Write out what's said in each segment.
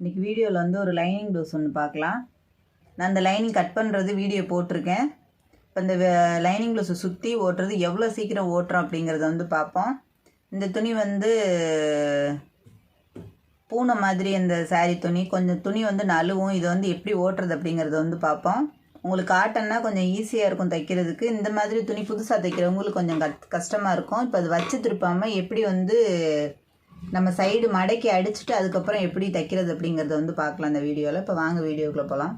இன்றைக்கி வீடியோவில் வந்து ஒரு லைனிங் ப்ளவுஸ் ஒன்று பார்க்கலாம். நான் அந்த லைனிங் கட் பண்ணுறது வீடியோ போட்டிருக்கேன். இப்போ இந்த லைனிங் ப்ளவுஸை சுற்றி ஓட்டுறது எவ்வளோ சீக்கிரம் ஓட்டுறோம் அப்படிங்கிறத வந்து பார்ப்போம். இந்த துணி வந்து பூனை மாதிரி அந்த சாரீ துணி கொஞ்சம் துணி வந்து நழுவும். இதை வந்து எப்படி ஓட்டுறது அப்படிங்கிறத வந்து பார்ப்போம். உங்களுக்கு காட்டன்னா கொஞ்சம் ஈஸியாக இருக்கும் தைக்கிறதுக்கு. இந்த மாதிரி துணி புதுசாக தைக்கிறவங்களுக்கு கொஞ்சம் கஷ்டமாக இருக்கும். இப்போ அது வச்சு திருப்பாமல் எப்படி வந்து நம்ம சைடு மடக்கி அடிச்சுட்டு அதுக்கப்புறம் எப்படி தைக்கிறது அப்படிங்கிறத வந்து பார்க்கலாம் அந்த வீடியோவில் இப்போ வாங்க வீடியோக்குள்ளே போகலாம்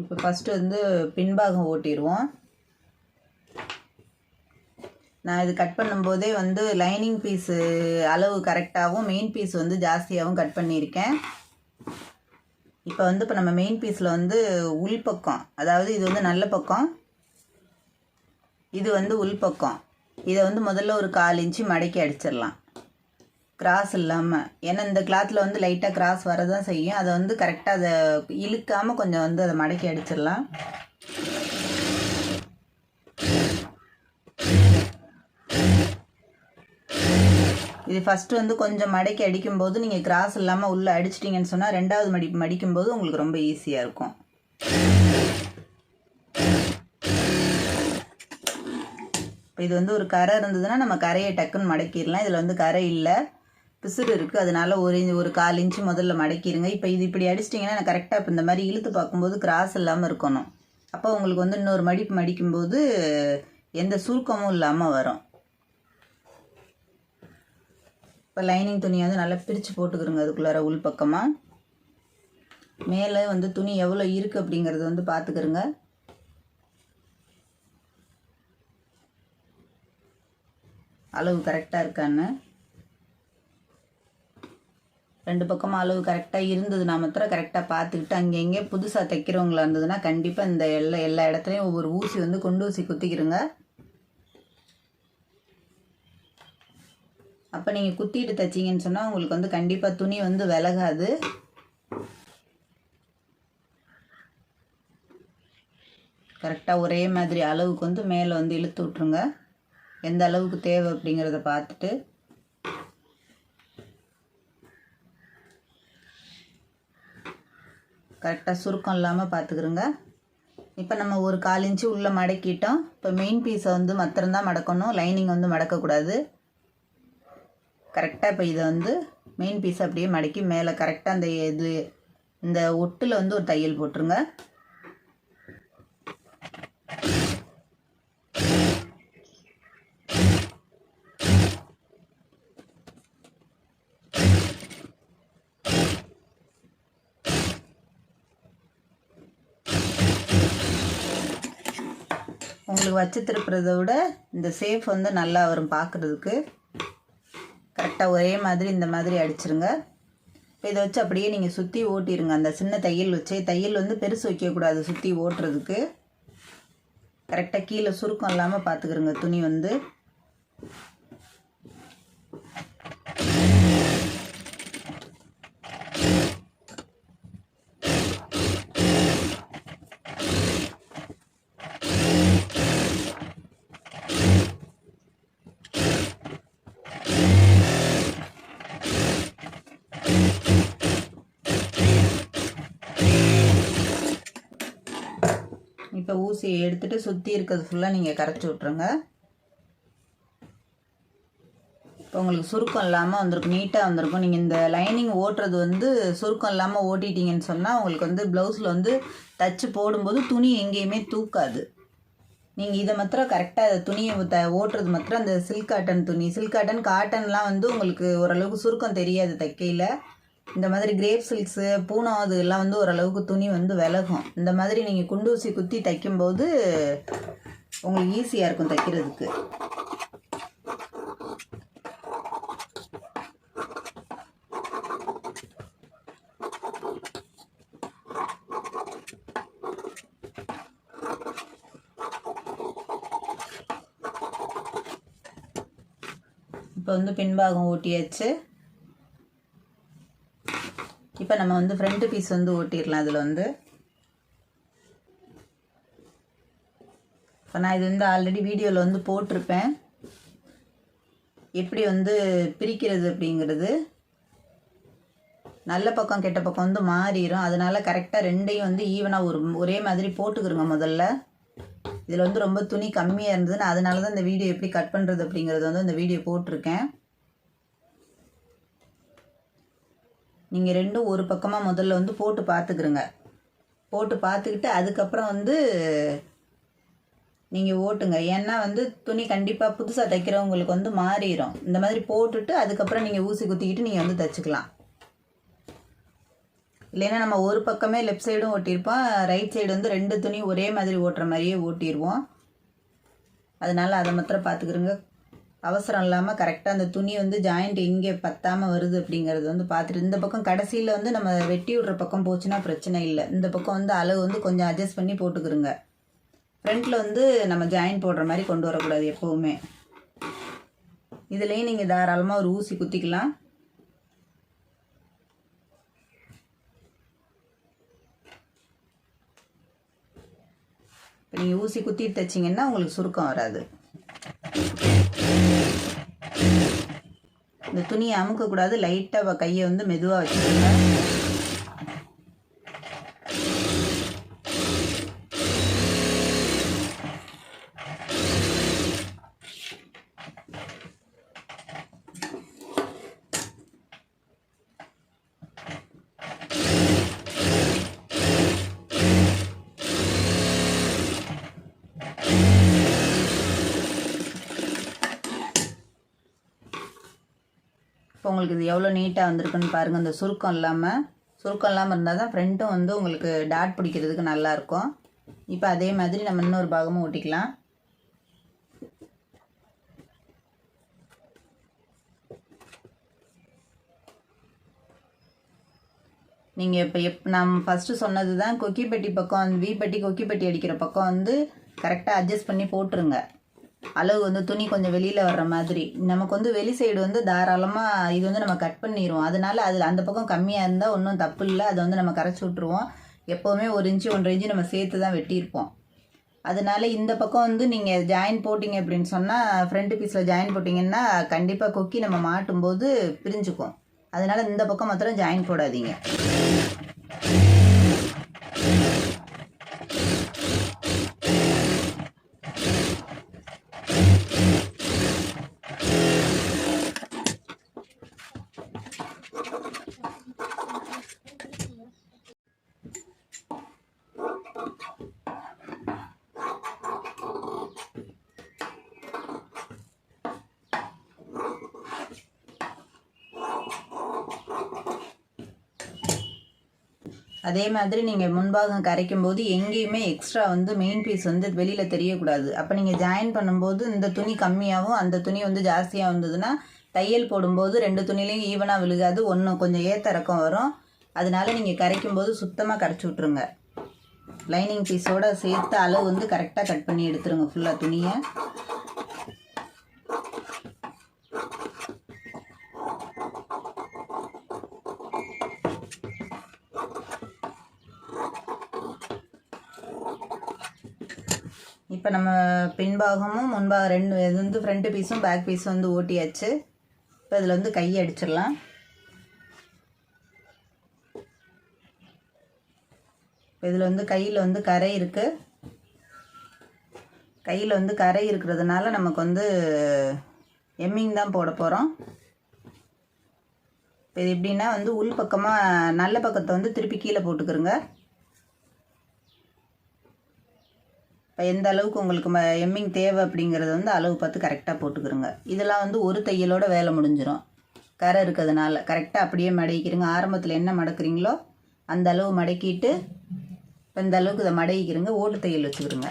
இப்போ ஃபஸ்ட்டு வந்து பின்பாகம் ஓட்டிடுவோம். நான் இது கட் பண்ணும்போதே வந்து லைனிங் பீஸு அளவு கரெக்டாகவும் மெயின் பீஸ் வந்து ஜாஸ்தியாகவும் கட் பண்ணியிருக்கேன். இப்போ வந்து இப்போ நம்ம மெயின் பீஸில் வந்து உள் பக்கம் அதாவது இது வந்து நல்ல பக்கம் இது வந்து உள் பக்கம். இதை வந்து முதல்ல ஒரு கால் இன்ச்சு மடக்கி அடிச்சிடலாம். கிராஸ் இல்லாமல் ஏன்னா இந்த கிளாத்தில் வந்து லைட்டாக கிராஸ் வரதான் செய்யும். அதை வந்து கரெக்டாக அதை இழுக்காமல் கொஞ்சம் வந்து அதை மடக்கி அடிச்சிடலாம். இது ஃபஸ்ட்டு வந்து கொஞ்சம் மடக்கி அடிக்கும்போது நீங்கள் கிராஸ் இல்லாமல் உள்ளே அடிச்சிட்டிங்கன்னு சொன்னால் ரெண்டாவது மடி மடிக்கும்போது உங்களுக்கு ரொம்ப ஈஸியாக இருக்கும். இப்போ இது வந்து ஒரு கரை இருந்ததுன்னா நம்ம கரையை டக்குன்னு மடக்கிடலாம். இதில் வந்து கரை இல்லை. பிசுறு இருக்குது அதனால ஒரு ஒரு கால் இன்ச்சு முதல்ல மடக்கிடுங்க. இப்போ இது இப்படி அடிச்சிட்டிங்கன்னா நான் கரெக்டாக இப்போ இந்த மாதிரி இழுத்து பார்க்கும்போது கிராஸ் இல்லாமல் இருக்கணும். அப்போ உங்களுக்கு வந்து இன்னொரு மடிப்பு மடிக்கும்போது எந்த சுருக்கமும் இல்லாமல் வரும். இப்போ லைனிங் துணியை வந்து நல்லா பிரித்து போட்டுக்கிறோங்க அதுக்குள்ளார உள் பக்கமாக மேலே வந்து துணி எவ்வளோ இருக்குது அப்படிங்கிறத வந்து பார்த்துக்கிறோங்க அளவு கரெக்டாக இருக்கான்னு. ரெண்டு பக்கமும் அளவு கரெக்டாக இருந்ததுன்னா மாத்திரம் கரெக்டாக பார்த்துக்கிட்டு அங்கங்கே புதுசாக தைக்கிறவங்களா இருந்ததுன்னா கண்டிப்பாக இந்த எல்லா எல்லா இடத்துலையும் ஒவ்வொரு ஊசி வந்து கொண்டு ஊசி குத்திக்கிறோங்க அப்போ நீங்கள் குத்திட்டு தைச்சிங்கன்னு சொன்னால் உங்களுக்கு வந்து கண்டிப்பாக துணி வந்து விலகாது. கரெக்டாக ஒரே மாதிரி அளவுக்கு வந்து மேலே வந்து இழுத்து விட்ருங்க எந்த அளவுக்கு தேவை அப்படிங்கிறத பார்த்துட்டு கரெக்டாக சுருக்கம் இல்லாமல் பார்த்துக்கிறோங்க. இப்போ நம்ம ஒரு கால் இன்ச்சு உள்ளே மடக்கிட்டோம். இப்போ மெயின் பீஸை வந்து மத்திரம்தான் மடக்கணும். லைனிங் வந்து மடக்கக்கூடாது. கரெக்டாக இப்போ இதை வந்து மெயின் பீஸ் அப்படியே மடக்கி மேலே கரெக்டாக அந்த இது இந்த ஒட்டில் வந்து ஒரு தையல் போட்டுருங்க. உங்களுக்கு வச்சு திருப்புறதை விட இந்த சேஃப் வந்து நல்லா வரும் பார்க்குறதுக்கு கரெக்டாக ஒரே மாதிரி இந்த மாதிரி அடிச்சிருங்க. இப்போ இதை வச்சு அப்படியே நீங்கள் சுற்றி ஓட்டிடுங்க அந்த சின்ன தையல் வச்சு. தையல் வந்து பெருசு வைக்கக்கூடாது சுற்றி ஓட்டுறதுக்கு. கரெக்டாக கீழே சுருக்கம் இல்லாமல் பார்த்துக்கிறோங்க துணி வந்து. இப்போ ஊசியை எடுத்துகிட்டு சுற்றி இருக்கிறது ஃபுல்லாக நீங்கள் கரைச்சி விட்ருங்க இப்போ உங்களுக்கு சுருக்கம் இல்லாமல் வந்திருக்கும். நீட்டாக வந்திருக்கும். நீங்கள் இந்த லைனிங் ஓட்டுறது வந்து சுருக்கம் இல்லாமல் ஓட்டிட்டீங்கன்னு சொன்னால் உங்களுக்கு வந்து ப்ளவுஸில் வந்து தச்சு போடும்போது துணி எங்கேயுமே தூக்காது. நீங்கள் இதை மாத்திரம் கரெக்டாக அந்த துணியை த ஓட்டுறது மாத்திரம் அந்த சில்க் காட்டன் துணி சில்க் காட்டன் காட்டன்லாம் வந்து உங்களுக்கு ஓரளவுக்கு சுருக்கம் தெரியாது தைக்கையில். இந்த மாதிரி கிரேப் சில்க்ஸு பூனம் அது எல்லாம் வந்து ஓரளவுக்கு துணி வந்து விலகும். இந்த மாதிரி நீங்கள் குண்டூசி குத்தி தைக்கும்போது உங்களுக்கு ஈஸியாக இருக்கும் தைக்கிறதுக்கு. இப்போ வந்து பின்பாகம் ஓட்டியாச்சு இப்போ நம்ம வந்து ஃப்ரண்ட்டு பீஸ் வந்து ஓட்டிடலாம் அதில் வந்து. இப்போ நான் இது வந்து ஆல்ரெடி வீடியோவில் வந்து போட்டிருப்பேன். எப்படி வந்து பிரிக்கிறது அப்படிங்கிறது. நல்ல பக்கம் கெட்ட பக்கம் வந்து மாறிடும் அதனால கரெக்டாக ரெண்டையும் வந்து ஈவனாக ஒரு ஒரே மாதிரி போட்டுக்கிறோங்க முதல்ல. இதில் வந்து ரொம்ப துணி கம்மியாக இருந்ததுன்னு அதனால தான் இந்த வீடியோ எப்படி கட் பண்ணுறது அப்படிங்கிறது வந்து இந்த வீடியோ போட்டிருக்கேன். நீங்கள் ரெண்டும் ஒரு பக்கமாக முதல்ல வந்து போட்டு பார்த்துக்குருங்க. போட்டு பார்த்துக்கிட்டு அதுக்கப்புறம் வந்து நீங்கள் ஓட்டுங்க. ஏன்னா வந்து துணி கண்டிப்பாக புதுசாக தைக்கிறவங்களுக்கு வந்து மாறிடும் இந்த மாதிரி போட்டுட்டு அதுக்கப்புறம் நீங்கள் ஊசி குத்திக்கிட்டு நீங்கள் வந்து தைச்சிக்கலாம். இல்லைன்னா நம்ம ஒரு பக்கமே லெஃப்ட் சைடும் ஓட்டியிருப்போம். ரைட் சைடு வந்து ரெண்டு துணி ஒரே மாதிரி ஓட்டுற மாதிரியே ஓட்டிடுவோம் அதனால் அதை மாத்திரம் பார்த்துக்கிறோங்க அவசரம் இல்லாமல் கரெக்டாக அந்த துணி வந்து ஜாயிண்ட் எங்கே பத்தாமல் வருது அப்படிங்கிறது வந்து பார்த்துட்டு இந்த பக்கம் கடைசியில் வந்து நம்ம வெட்டி விடுற பக்கம் போச்சுன்னா பிரச்சனை இல்லை. இந்த பக்கம் வந்து அளவு வந்து கொஞ்சம் அட்ஜஸ்ட் பண்ணி போட்டுக்கிறோங்க ஃப்ரண்ட்டில் வந்து நம்ம ஜாயின் போடுற மாதிரி கொண்டு வரக்கூடாது எப்போவுமே. இதுலேயும் நீங்கள் தாராளமாக ஒரு ஊசி குத்திக்கலாம். இப்போ நீங்கள் ஊசி குத்திட்டு தைச்சிங்கன்னா உங்களுக்கு சுருக்கம் வராது. இந்த துணியை அமுக்கக்கூடாது. லைட்டாக கையை வந்து மெதுவாக வச்சுக்கோங்க. இப்போ உங்களுக்கு இது எவ்வளோ நீட்டாக வந்திருக்குன்னு பாருங்கள் இந்த சுருக்கம் இல்லாமல் சுருக்கம் இல்லாமல் இருந்தால் தான் ஃப்ரண்ட்டும் வந்து உங்களுக்கு டாட் பிடிக்கிறதுக்கு நல்லாயிருக்கும் இப்போ அதே மாதிரி நம்ம இன்னொரு பாகமும் ஒட்டிக்கலாம். நீங்கள் இப்போ எப் நம்ம ஃபஸ்ட்டு சொன்னது தான் கொக்கிப்பட்டி பக்கம் வி பட்டி கொக்கிப்பட்டி அடிக்கிற பக்கம் வந்து கரெக்டாக அட்ஜஸ்ட் பண்ணி போட்டுருங்க. அளவு வந்து துணி கொஞ்சம் வெளியில் வர்ற மாதிரி. நமக்கு வந்து வெளி சைடு வந்து தாராளமாக இது வந்து நம்ம கட் பண்ணிடுவோம் அதனால அதில் அந்த பக்கம் கம்மியாக இருந்தால் ஒன்றும் தப்பு இல்லை. அதை வந்து நம்ம கரைச்சி விட்ருவோம் எப்போவுமே ஒரு இன்ச்சு ஒன்றரை இன்ச்சு நம்ம சேர்த்து தான் வெட்டியிருப்போம். அதனால இந்த பக்கம் வந்து நீங்கள் ஜாயின் போட்டிங்க அப்படின்னு சொன்னால் ஃப்ரண்ட் பீஸில் ஜாயின் போட்டிங்கன்னா கண்டிப்பாக கொக்கி நம்ம மாட்டும்போது பிரிஞ்சுக்கும். அதனால இந்த பக்கம் மாத்திரம் ஜாயின் போடாதீங்க. அதே மாதிரி நீங்கள் முன்பாகம் கரைக்கும் போது எங்கேயுமே எக்ஸ்ட்ரா வந்து மெயின் பீஸ் வந்து வெளியில் தெரியக்கூடாது. அப்போ நீங்கள் ஜாயின் பண்ணும்போது இந்த துணி கம்மியாகவும் அந்த துணி வந்து ஜாஸ்தியாக வந்ததுன்னா தையல் போடும்போது ரெண்டு துணிலையும் ஈவனாக விழுகாது ஒன்று கொஞ்சம் ஏற்ற இறக்கம் வரும். அதனால நீங்கள் கரைக்கும் போது சுத்தமாக கரைச்சி விட்ருங்க லைனிங் பீஸோட சேர்த்து அளவு வந்து கரெக்டாக கட் பண்ணி எடுத்துருங்க ஃபுல்லாக துணியை. இப்போ நம்ம பின்பாகமும் முன்பாக ரெண்டு இது வந்து ஃப்ரண்ட்டு பீஸும் பேக் பீஸும் வந்து ஓட்டியாச்சு. இப்போ இதில் வந்து கையை அடிச்சிடலாம். இப்போ இதில் வந்து கையில் வந்து கரை இருக்குது கையில் வந்து கரை இருக்கிறதுனால நமக்கு வந்து எம்மிங் தான் போட போகிறோம் இப்போ இது எப்படின்னா வந்து உள் பக்கமாக நல்ல பக்கத்தை வந்து திருப்பி கீழே போட்டுக்கிறோங்க இப்போ எந்த அளவுக்கு உங்களுக்கு ம எம்மிங் தேவை அப்படிங்கிறத வந்து அளவு பார்த்து கரெக்டாக போட்டுக்கிறோங்க. இதெல்லாம் வந்து ஒரு தையலோட வேலை முடிஞ்சிடும் கரை இருக்கிறதுனால கரெக்டாக அப்படியே மடக்கிக்கிறங்க ஆரம்பத்தில் என்ன மடக்குறீங்களோ அந்த அளவு மடக்கிட்டு இப்போ இந்த அளவுக்கு இதை மடக்கிக்கிறங்க ஓட்டு தையல் வச்சுக்கிறோங்க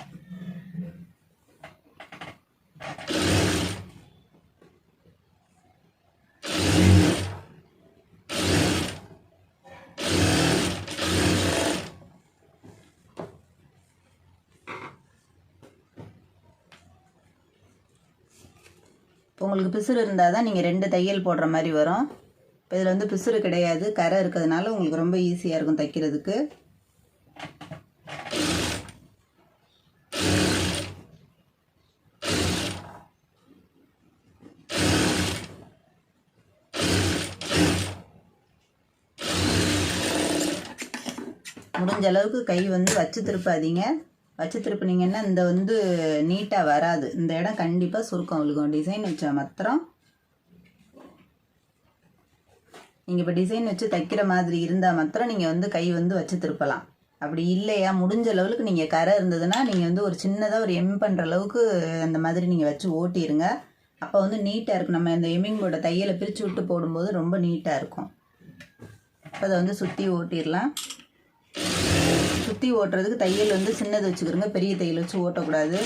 உங்களுக்கு பிசுறு இருந்தால் தான் நீங்கள் ரெண்டு தையல் போடுற மாதிரி வரும். இப்போ இதில் வந்து பிசுறு கிடையாது. கரை இருக்கிறதுனால உங்களுக்கு ரொம்ப ஈஸியாக இருக்கும் தைக்கிறதுக்கு. முடிஞ்ச அளவுக்கு கை வந்து வச்சு திருப்பாதீங்க. வச்சு திருப்பினீங்கன்னா இந்த வந்து நீட்டாக வராது. இந்த இடம் கண்டிப்பாக சுருக்கம். விழுகும் டிசைன் வச்சா மாத்திரம் நீங்கள் இப்போ டிசைன் வச்சு தைக்கிற மாதிரி இருந்தால் மாத்திரம் நீங்கள் வந்து கை வந்து வச்சு திருப்பலாம் அப்படி இல்லையா? முடிஞ்ச லெவலுக்கு நீங்கள் கரை இருந்ததுன்னா நீங்கள் வந்து ஒரு சின்னதாக ஒரு எம் பண்ணுற அளவுக்கு அந்த மாதிரி நீங்கள் வச்சு ஓட்டிடுங்க அப்போ வந்து நீட்டாக இருக்கும். நம்ம இந்த எம்மிங் போர்டை தையலை பிரித்து விட்டு போடும்போது ரொம்ப நீட்டாக இருக்கும். அப்போ அதை வந்து சுற்றி ஓட்டிடலாம். சுற்றி ஓட்டுறதுக்கு தையல் வந்து சின்னது வச்சுக்கிறோங்க. பெரிய தையல் வச்சு ஓட்டக்கூடாது.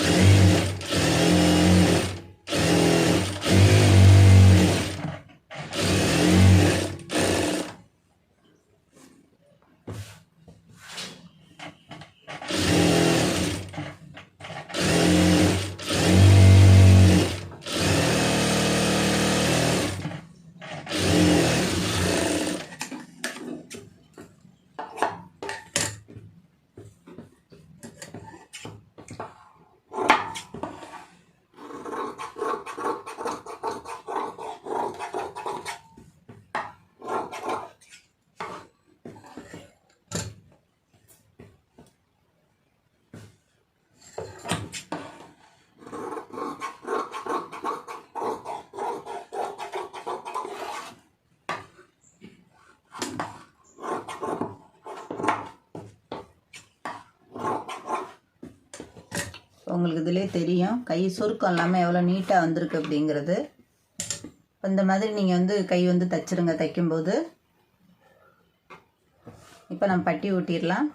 உங்களுக்கு இதிலே தெரியும். கை சுருக்கம் இல்லாமல் எவ்வளோ நீட்டாக வந்திருக்கு அப்படிங்கிறது. இந்த மாதிரி நீங்கள் வந்து கை வந்து தைச்சிருங்க தைக்கும்போது. இப்போ நம்ம பட்டி ஊட்டிடலாம்.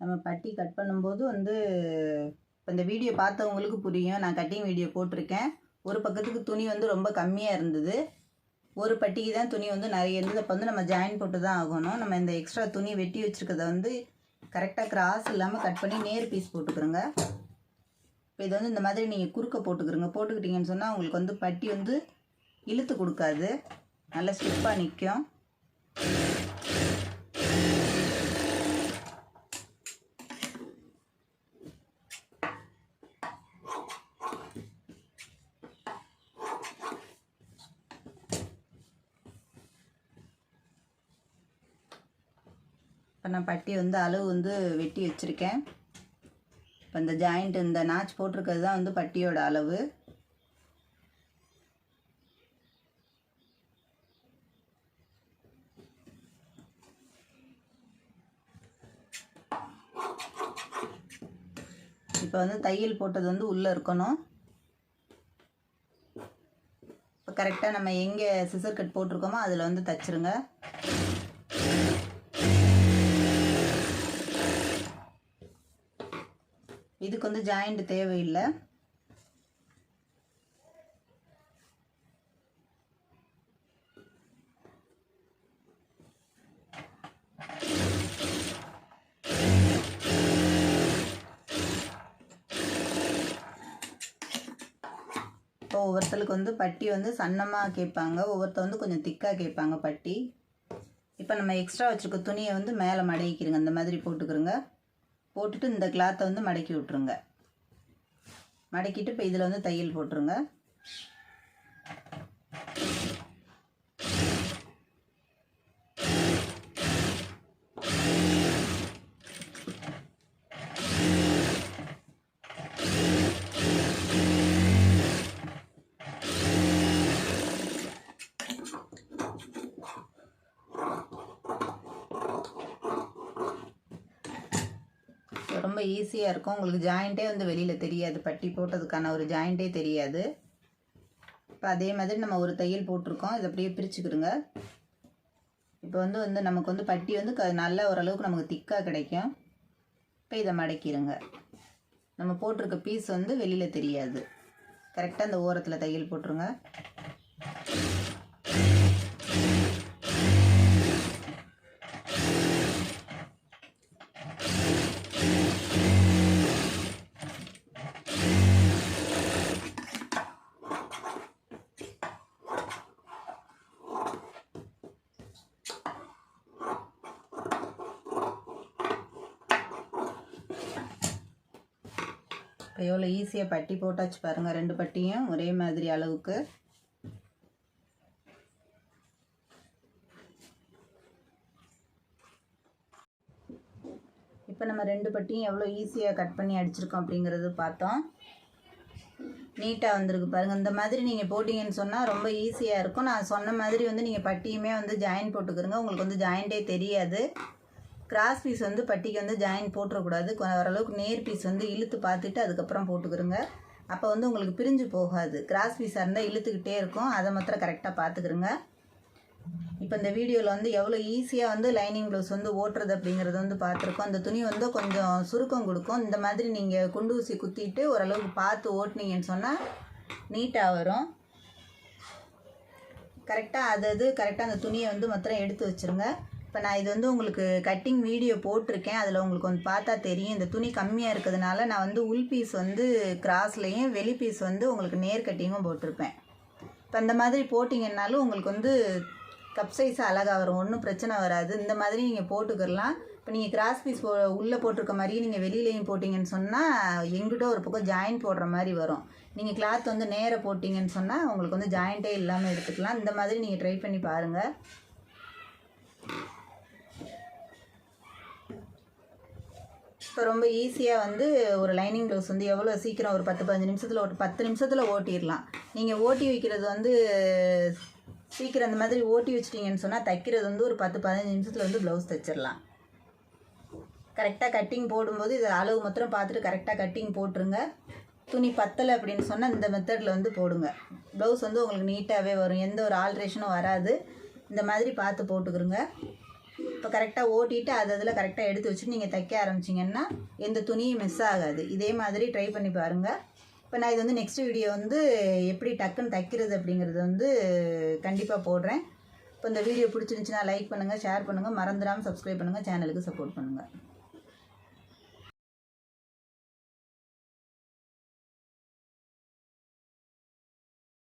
நம்ம பட்டி கட் பண்ணும்போது வந்து இப்போ இந்த வீடியோ பார்த்தவங்களுக்கு புரியும். நான் கட்டிங் வீடியோ போட்டிருக்கேன். ஒரு பக்கத்துக்கு துணி வந்து ரொம்ப கம்மியாக இருந்தது. ஒரு பட்டிக்கு தான் துணி வந்து நிறைய இருந்தது. அப்போ வந்து நம்ம ஜாயின் போட்டு தான் ஆகணும். நம்ம இந்த எக்ஸ்ட்ரா துணி வெட்டி வச்சுருக்கத வந்து கரெக்டாக கிராஸ் இல்லாமல் கட் பண்ணி நேர் பீஸ் போட்டுக்கிறோங்க. இப்போ இது வந்து இந்த மாதிரி நீங்கள் குறுக்க போட்டுக்கிறோங்க. போட்டுக்கிட்டிங்கன்னு சொன்னால் உங்களுக்கு வந்து பட்டி வந்து இழுத்து கொடுக்காது. நல்லா ஸ்டிப்பாக நிற்கும் இப்போ நான் பட்டி வந்து அளவு வந்து வெட்டி வச்சுருக்கேன். இப்போ இந்த ஜாயிண்ட் இந்த நாச் போட்டிருக்கிறது தான் வந்து பட்டியோட அளவு. இப்போ வந்து தையல் போட்டது வந்து உள்ளே இருக்கணும். இப்போ கரெக்டாக நம்ம எங்கே சிசர் கட் போட்டிருக்கோமோ அதில் வந்து தைச்சிருங்க. நமக்கு வந்து ஜாயிண்ட் தேவையில்லை. இப்போ ஒவ்வொருத்தருக்கு வந்து பட்டி வந்து சன்னமாக கேட்பாங்க ஒவ்வொருத்தர் வந்து கொஞ்சம் திக்காக கேட்பாங்க பட்டி. இப்போ நம்ம எக்ஸ்ட்ரா வச்சுருக்க துணியை வந்து மேலே மடக்கிக்கிறங்க இந்த மாதிரி போட்டுக்கிறோங்க போட்டுட்டு இந்த கிளாத்தை வந்து மடக்கி விட்ருங்க மடக்கிட்டு இப்போ இதில் வந்து தையல் போட்டுருங்க. ரொம்ப ஈஸியாக இருக்கும். உங்களுக்கு ஜாயிண்ட்டே வந்து வெளியில் தெரியாது. பட்டி போட்டதுக்கான ஒரு ஜாயிண்ட்டே தெரியாது. இப்போ அதே மாதிரி நம்ம ஒரு தையல் போட்டிருக்கோம். இதை அப்படியே பிரிச்சுக்கிடுங்க. இப்போ வந்து வந்து நமக்கு வந்து பட்டி வந்து க நல்ல ஓரளவுக்கு நமக்கு திக்காக கிடைக்கும். இப்போ இதை மடக்கிடுங்க. நம்ம போட்டிருக்க பீஸ் வந்து வெளியில் தெரியாது. கரெக்டாக அந்த ஓரத்தில் தையல் போட்டுருங்க. இப்போ எவ்வளோ ஈஸியாக பட்டி போட்டாச்சு பாருங்கள் ரெண்டு பட்டியும் ஒரே மாதிரி அளவுக்கு. இப்போ நம்ம ரெண்டு பட்டியும் எவ்வளோ ஈஸியாக கட் பண்ணி அடிச்சிருக்கோம் அப்படிங்கிறது பார்த்தோம். நீட்டாக வந்திருக்கு பாருங்கள் இந்த மாதிரி நீங்கள் போட்டிங்கன்னு சொன்னால் ரொம்ப ஈஸியாக இருக்கும். நான் சொன்ன மாதிரி வந்து நீங்கள் பட்டியுமே வந்து ஜாயின் போட்டுக்கிறங்க உங்களுக்கு வந்து ஜாயிண்டே தெரியாது. கிராஸ் பீஸ் வந்து பட்டிக்கு வந்து ஜாயின் போட்டுறக்கூடாது. ஓரளவுக்கு நேர் பீஸ் வந்து இழுத்து பார்த்துட்டு அதுக்கப்புறம் போட்டுக்கிறோங்க அப்போ வந்து உங்களுக்கு பிரிஞ்சு போகாது. கிராஸ் பீஸாக இருந்தால் இழுத்துக்கிட்டே இருக்கும். அதை மாத்திரம் கரெக்டாக பார்த்துக்கிறோங்க இப்போ இந்த வீடியோவில் வந்து எவ்வளோ ஈஸியாக வந்து லைனிங் ப்ளவுஸ் வந்து ஓட்டுறது அப்படிங்கிறத வந்து பார்த்துருக்கோம். அந்த துணி வந்து கொஞ்சம் சுருக்கம் கொடுக்கும். இந்த மாதிரி நீங்கள் குண்டு ஊசி குத்திட்டு ஓரளவுக்கு பார்த்து ஓட்டுனீங்கன்னு சொன்னால் நீட்டாக வரும். கரெக்டாக அது அது கரெக்டாக அந்த துணியை வந்து மாத்திரம் எடுத்து வச்சுருங்க. இப்போ நான் இது வந்து உங்களுக்கு கட்டிங் வீடியோ போட்டிருக்கேன். அதில் உங்களுக்கு வந்து பார்த்தா தெரியும். இந்த துணி கம்மியாக இருக்கிறதுனால நான் வந்து உள் பீஸ் வந்து கிராஸ்லேயும் வெளி பீஸ் வந்து உங்களுக்கு நேர் கட்டிங்கும் போட்டிருப்பேன். இப்போ அந்த மாதிரி போட்டிங்கன்னாலும் உங்களுக்கு வந்து கப் சைஸ் அழகாக வரும். ஒன்றும் பிரச்சனை வராது. இந்த மாதிரி நீங்கள் போட்டுக்கிறலாம் இப்போ நீங்கள் கிராஸ் பீஸ் போ உள்ளே போட்டிருக்க மாதிரியே நீங்கள் வெளியிலையும் போட்டிங்கன்னு சொன்னால் எங்கிட்ட ஒரு பக்கம் ஜாயிண்ட் போடுற மாதிரி வரும். நீங்கள் கிளாத் வந்து நேராக போட்டிங்கன்னு சொன்னால் உங்களுக்கு வந்து ஜாயிண்ட்டே இல்லாமல் எடுத்துக்கலாம். இந்த மாதிரி நீங்கள் ட்ரை பண்ணி பாருங்கள் இப்போ ரொம்ப ஈஸியாக வந்து ஒரு லைனிங் ப்ளவுஸ் வந்து எவ்வளோ சீக்கிரம் ஒரு பத்து பதினஞ்சு நிமிஷத்தில் ஒரு பத்து நிமிஷத்தில் ஓட்டிடலாம். நீங்கள் ஓட்டி வைக்கிறது வந்து சீக்கிரம் அந்த மாதிரி ஓட்டி வச்சிட்டிங்கன்னு சொன்னால் தைக்கிறது வந்து ஒரு பத்து பதினஞ்சு நிமிஷத்தில் வந்து ப்ளவுஸ் தைச்சிடலாம். கரெக்டாக கட்டிங் போடும்போது இது அளவு மாத்திரம் பார்த்துட்டு கரெக்டாக கட்டிங் போட்டுருங்க. துணி பத்தலை அப்படின்னு சொன்னால் இந்த மெத்தடில் வந்து போடுங்க. ப்ளவுஸ் வந்து உங்களுக்கு நீட்டாகவே வரும். எந்த ஒரு ஆல்ட்ரேஷனும் வராது. இந்த மாதிரி பார்த்து போட்டுக்கிறோங்க இப்போ கரெக்டாக ஓட்டிட்டு அது அதில் கரெக்டாக எடுத்து வச்சுட்டு நீங்கள் தைக்க ஆரம்பிச்சிங்கன்னா எந்த துணியும் மிஸ் ஆகாது. இதே மாதிரி ட்ரை பண்ணி பாருங்கள் இப்போ நான் இது வந்து நெக்ஸ்ட் வீடியோ வந்து எப்படி டக்குன்னு தைக்கிறது அப்படிங்கிறது வந்து கண்டிப்பாக போடுறேன். இப்போ இந்த வீடியோ பிடிச்சிருந்துச்சுன்னா லைக் பண்ணுங்கள் ஷேர் பண்ணுங்கள் மறந்துடாமல் சப்ஸ்கிரைப் பண்ணுங்கள் சேனலுக்கு சப்போர்ட் பண்ணுங்கள்